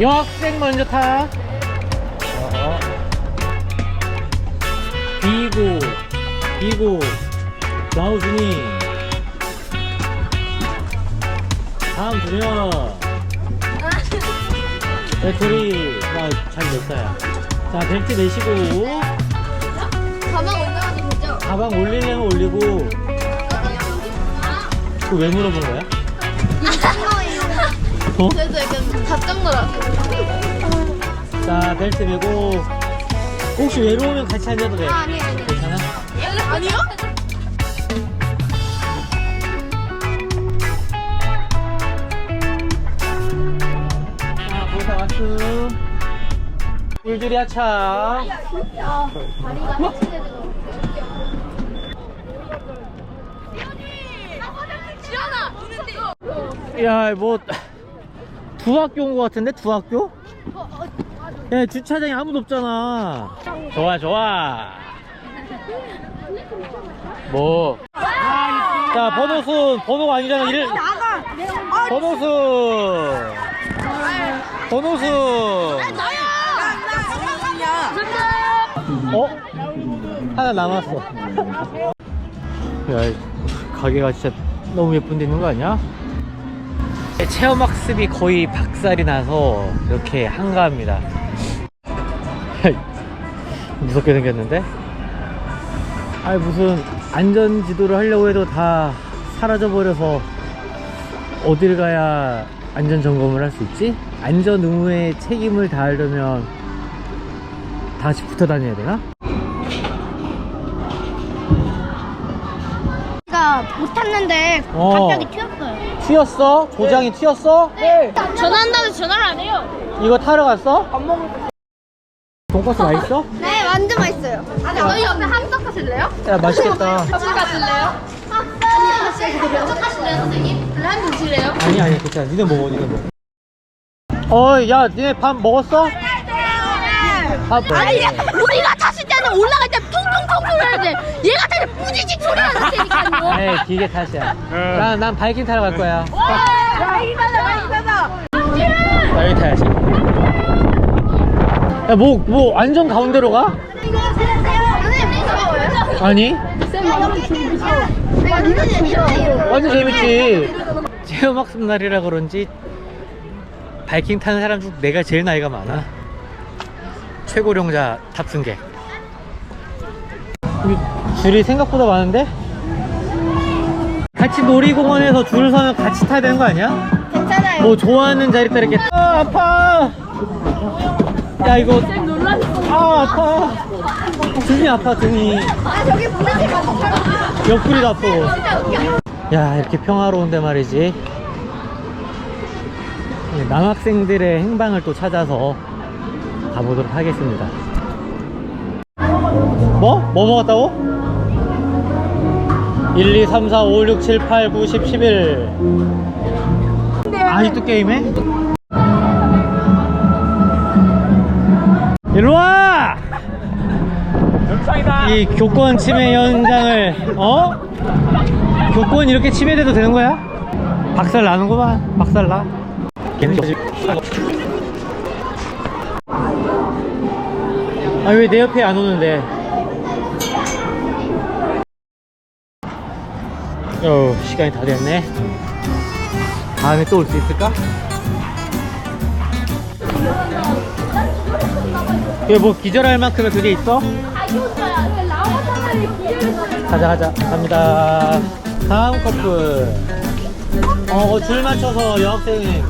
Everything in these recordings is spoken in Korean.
여학생 먼저 타. 어. 비고, 비고, 나우준이. 다음 두명. 배터리, 나잘 냈어요. 자, 벨트 내시고, 가방 올라가도 되죠? 가방 올리려면 올리고, 그거 왜 물어본 거야? 어? 그래도 약간 답정너라. 자, 벨트 메고, 혹시 외로우면 같이 앉아도 돼. 아니 아니. 괜찮아? 아니요? 자, 보사 왔어. 꿀줄이 하차. 다리가 해치되는 야, 뭐, 두 학교 온 것 같은데? 두 학교? 야, 주차장에 아무도 없잖아. 좋아, 좋아. 뭐. 자, 번호순, 번호가 아니잖아. 이를. 번호순. 번호순. 어? 하나 남았어. 야, 이 가게가 진짜 너무 예쁜 데 있는 거 아니야? 체험학습이 거의 박살이 나서 이렇게 한가합니다. 무섭게 생겼는데? 아니 무슨 안전 지도를 하려고 해도 다 사라져 버려서 어딜 가야 안전 점검을 할 수 있지? 안전 의무의 책임을 다하려면 다 같이 붙어 다녀야 되나? 제가 못 탔는데 어. 갑자기 튀었어요. 튀었어? 고장이 튀었어? 전화한다고 전화를 안 해요. 이거 타러 갔어? 돈가스 맛있어? 네, 완전 맛있어요. 아니 저희 옆에 함석 하실래요? 야 맛있겠다 같이 가실래요? 아니 함석 하실래요 선생님? 한 드실래요? 아니 아니 괜찮아 니네 먹어 니네 먹어 어야 니네 밥 먹었어? 밥 먹어 우리가 탔을 때는 올라갈 때 퉁퉁퉁 소리를 돼. 얘가 타면 뿌지직 소리가 났으니까요. 네 기계 탓이야 난, 난 바이킹 타러 갈 거야 야 이거다. 나 여기 타야지 야 뭐 뭐 안전 가운데로 가? 아니 완전. 완전 재밌지 체험학습 날이라 그런지 바이킹 타는 사람 중 내가 제일 나이가 많아 최고령자 탑승객 여기 줄이 생각보다 많은데? 같이 놀이공원에서 줄 서면 같이 타야 되는 거 아니야? 괜찮아요. 뭐 좋아하는 자리다 이렇게 아 아파. 야 이거. 아 아파. 등이 아파 등이. 아, 저기 부대찌개 가서 옆구리도 아프고. 야 이렇게 평화로운데 말이지. 이 남학생들의 행방을 또 찾아서 가보도록 하겠습니다. 뭐? 뭐 먹었다고? 1, 2, 3, 4, 5, 6, 7, 8, 9, 10, 11 아직도 게임해? 일로와! 이 교권 침해 현장을 어? 교권 이렇게 침해돼도 되는 거야? 박살 나는구만 박살 나 걔는 거지 아왜 내 옆에 안 오는데 어 시간이 다 됐네 다음에 또 올 수 있을까? 그게 뭐 기절할 만큼의 그게 있어? 가자 가자 갑니다 다음 커플 어 줄 맞춰서 여학생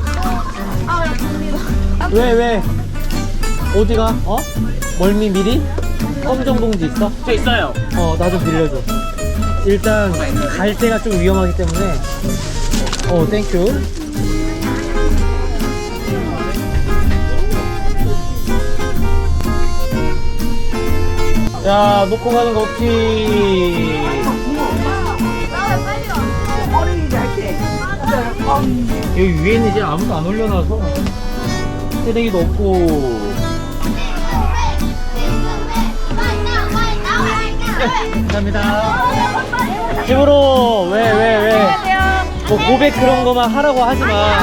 왜 왜? 어디가? 어? 멀미 미리? 검정 봉지 있어? 저 있어요. 어 나 좀 빌려줘 일단 갈 때가 좀 위험하기 때문에 어 땡큐 야 놓고 가는 거 없지 여기 위에는 이제 아무도 안 올려놔서 쓰레기도 없고 감사합니다. 집으로 왜 왜 왜? 뭐 고백 그런 거만 하라고 하지 마